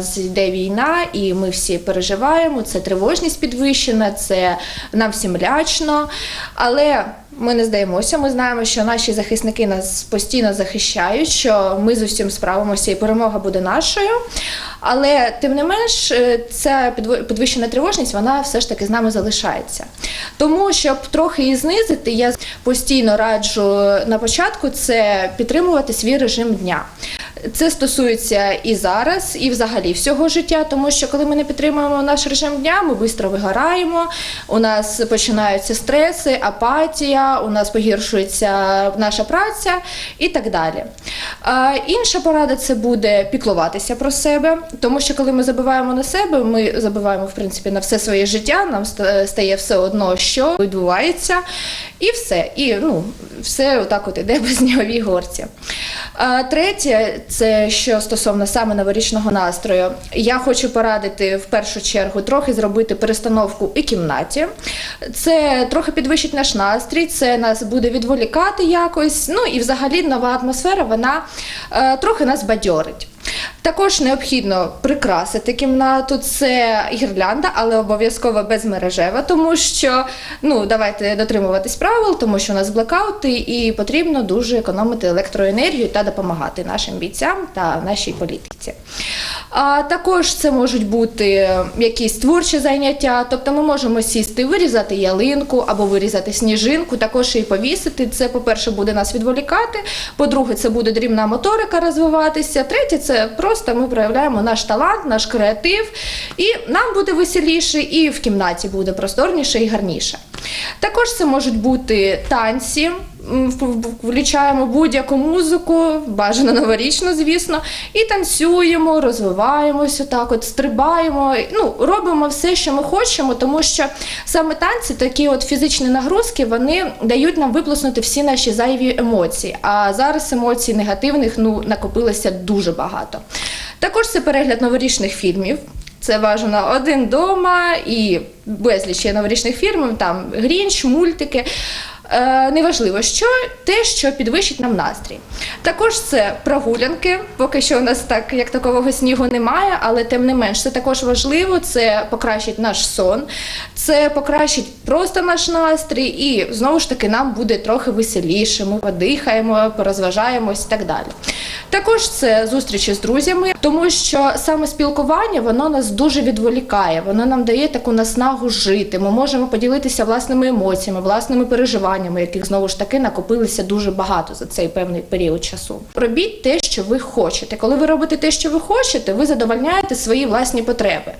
нас йде війна, і ми всі переживаємо. Це тривожність підвищена, це нам всім лячно. Але ми не здаємося. Ми знаємо, що наші захисники нас постійно захищають, що ми з усім справимося, і перемога буде нашою. Але тим не менш, е, ця підвищена тривожність вона все ж таки з нами залишається. Тому, щоб трохи її знизити, я постійно раджу на початку це підтримувати свій режим дня. Це стосується і зараз, і взагалі всього життя, тому що коли ми не підтримуємо наш режим дня, ми швидко вигораємо, у нас починаються стреси, апатія, у нас погіршується наша праця і так далі. Інша порада це буде піклуватися про себе, тому що коли ми забуваємо на себе, ми забуваємо в принципі на все своє життя, нам стає все одно, що відбувається, і все. І ну, все отак от іде без сніговій горці. А, третє, це що стосовно саме новорічного настрою, я хочу порадити в першу чергу трохи зробити перестановку і кімнаті. Це трохи підвищить наш настрій, це нас буде відволікати якось. Ну і взагалі нова атмосфера вона е, трохи нас бадьорить. Також необхідно прикрасити кімнату. Це гірлянда, але обов'язково безмережева, тому що ну давайте дотримуватись правил, тому що у нас блекаути, і потрібно дуже економити електроенергію та допомагати нашим бійцям та нашій політиці. А також це можуть бути якісь творчі заняття, тобто ми можемо сісти, вирізати ялинку або вирізати сніжинку, також і повісити. Це, по-перше, буде нас відволікати. По-друге, це буде дрібна моторика розвиватися. Третє, це просто ми проявляємо наш талант, наш креатив, і нам буде веселіше, і в кімнаті буде просторніше і гарніше. Також це можуть бути танці. М, в- в- Включаємо будь-яку музику, бажано новорічну, звісно, і танцюємо, розвиваємося так, от стрибаємо. Ну, робимо все, що ми хочемо, тому що саме танці, такі от фізичні нагрузки, вони дають нам виплеснути всі наші зайві емоції. А зараз емоцій негативних ну накопилося дуже багато. Також це перегляд новорічних фільмів. Це бажано один дома і безліч є новорічних фільмів, там Грінч, мультики. Е, неважливо, що те, що підвищить нам настрій. Також це прогулянки. Поки що у нас так як такового снігу немає, але тим не менш це також важливо. Це покращить наш сон, це покращить просто наш настрій, і знову ж таки нам буде трохи веселіше. Ми подихаємо, порозважаємось і так далі. Також це зустрічі з друзями, тому що саме спілкування воно нас дуже відволікає, воно нам дає таку наснагу жити. Ми можемо поділитися власними емоціями, власними переживаннями, яких знову ж таки накопилися дуже багато за цей певний період часу. Робіть те, що ви хочете. Коли ви робите те, що ви хочете, ви задовольняєте свої власні потреби.